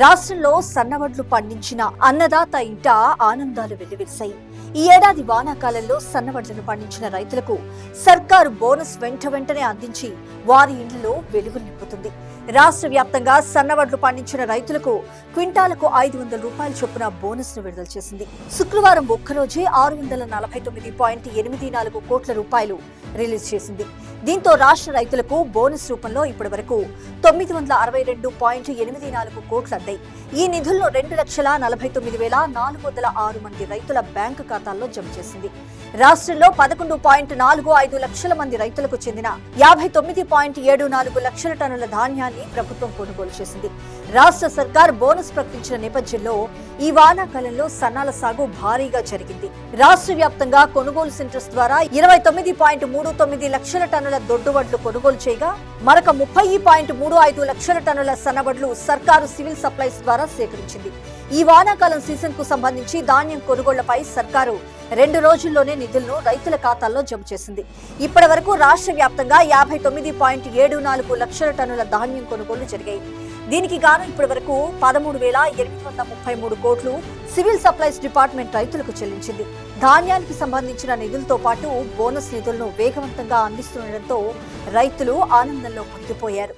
రాష్ట్రంలో సన్నవడ్లు పండించిన అన్నదాత ఇంట ఆనందాలు వెల్లివిరిశాయి ఈ ఏడాది వానాకాలంలో సన్నవడ్లను పండించిన రైతులకు సర్కారు బోనస్ వెంట వెంటనే అందించి వారి ఇండ్లలో వెలుగులు నింపుతుంది. రాష్ట్ర వ్యాప్తంగా సన్నవడ్లు పండించిన రైతులకు క్వింటాలకు ఐదు వందల రూపాయల చొప్పున బోనస్ను విడుదల చేసింది. శుక్రవారం ఒక్కరోజే ఆరు వందల నలభై తొమ్మిది పాయింట్ ఎనిమిది నాలుగు కోట్ల రూపాయలు రిలీజ్ చేసింది. దీంతో రాష్ట్ర రైతులకు బోనస్ రూపంలో ఇప్పటి వరకు తొమ్మిది వందల అరవై రెండు పాయింట్ ఎనిమిది నాలుగు కోట్లద్దాయి ఈ నిధుల్లో రెండు లక్షల నలభై తొమ్మిది వేల నాలుగు వందల ఆరు మంది రైతుల బ్యాంకు ఖాతాల్లో జమ చేసింది. రాష్ట్రంలో పదకొండు పాయింట్ నాలుగు ఐదు లక్షల మంది రైతులకు చెందిన యాభై తొమ్మిది పాయింట్ ఏడు నాలుగు లక్షల టన్నుల ధాన్యాన్ని ప్రభుత్వం కొనుగోలు చేసింది. రాష్ట్ర సర్కార్ బోనస్ ప్రకటించిన నేపథ్యంలో ఈ వానాకాలంలో సన్నాల సాగు భారీగా జరిగింది. రాష్ట్ర వ్యాప్తంగా కొనుగోలు సెంటర్స్ ద్వారా ఇరవై తొమ్మిది పాయింట్ మూడు తొమ్మిది లక్షల టన్నుల దొడ్డువడ్లు కొనుగోలు చేయగా మరొక ముప్పై పాయింట్ మూడు ఐదు లక్షల టన్నుల సన్నబడ్లు సర్కారు సివిల్ సప్లైస్ ద్వారా సేకరించింది. ఈ వానాకాలం సీజన్కు సంబంధించి ధాన్యం కొనుగోళ్ళపై సర్కారు రెండు రోజుల్లోనే నిధులను రైతుల ఖాతాల్లో జమ చేసింది. ఇప్పటి వరకు రాష్ట్ర వ్యాప్తంగా యాభై తొమ్మిది పాయింట్ ఏడు నాలుగు లక్షల టన్నుల ధాన్యం కొనుగోలు జరిగాయి. దీనికి గాను ఇప్పటి వరకు పదమూడు వేల ఎనిమిది వందల ముప్పై మూడు కోట్లు సివిల్ సప్లైస్ డిపార్ట్మెంట్ రైతులకు చెల్లించింది. ధాన్యానికి సంబంధించిన నిధులతో పాటు బోనస్ నిధులను వేగవంతంగా అందిస్తుండటంతో రైతులు ఆనందంలో పొంగిపోయారు